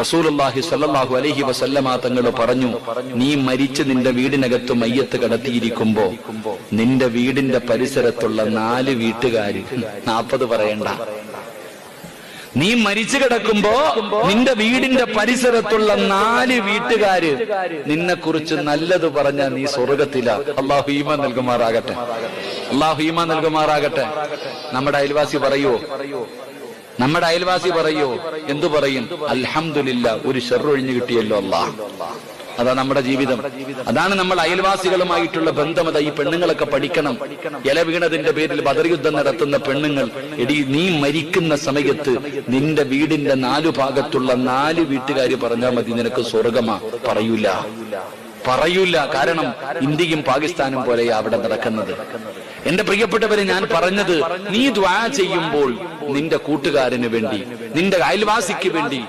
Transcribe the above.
റസൂലുള്ളാഹി സല്ലാഹു അലൈഹി വസല്ലമ തങ്ങൾ പറഞ്ഞു നീ മരിച്ച് നിന്റെ വീടിനകത്ത് മയ്യത്ത് കടത്തിയിരിക്കുമ്പോ നിന്റെ വീടിന്റെ പരിസരത്തുള്ള നാല് വീട്ടുകാര് നാപ്പത് പറയണ്ട. നീ മരിച്ചു കിടക്കുമ്പോ നിന്റെ വീടിന്റെ പരിസരത്തുള്ള നാല് വീട്ടുകാര് നിന്നെ കുറിച്ച് നല്ലത് പറഞ്ഞ നീ സ്വർഗത്തില. അള്ളാഹു ഈമ നൽകുമാറാകട്ടെ. അള്ളാഹു ഈമ നൽകുമാറാകട്ടെ. നമ്മുടെ അയൽവാസി പറയോ നമ്മുടെ അയൽവാസി പറയോ എന്തു പറയും? അൽഹംദുലില്ല ഒരു ഷെറൊഴിഞ്ഞു കിട്ടിയല്ലോ അല്ല അതാ നമ്മുടെ ജീവിതം. അതാണ് നമ്മൾ അയൽവാസികളുമായിട്ടുള്ള ബന്ധം. അതാ ഈ പെണ്ണുങ്ങളൊക്കെ പഠിക്കണം. ഇല വീണതിന്റെ പേരിൽ ബദർയുദ്ധം നടത്തുന്ന പെണ്ണുങ്ങൾ എടി നീ മരിക്കുന്ന സമയത്ത് നിന്റെ വീടിന്റെ നാലു ഭാഗത്തുള്ള നാല് വീട്ടുകാർ പറഞ്ഞാൽ മതി നിനക്ക് സ്വർഗമാ പറയൂല. പറയൂല. കാരണം ഇന്ത്യയും പാകിസ്ഥാനും പോലെയാ അവിടെ നടക്കുന്നത്. എന്റെ പ്രിയപ്പെട്ടവരെ ഞാൻ പറഞ്ഞത് നീ ദ്വാ ചെയ്യുമ്പോൾ നിന്റെ കൂട്ടുകാരന് വേണ്ടി നിന്റെ അയൽവാസിക്ക് വേണ്ടി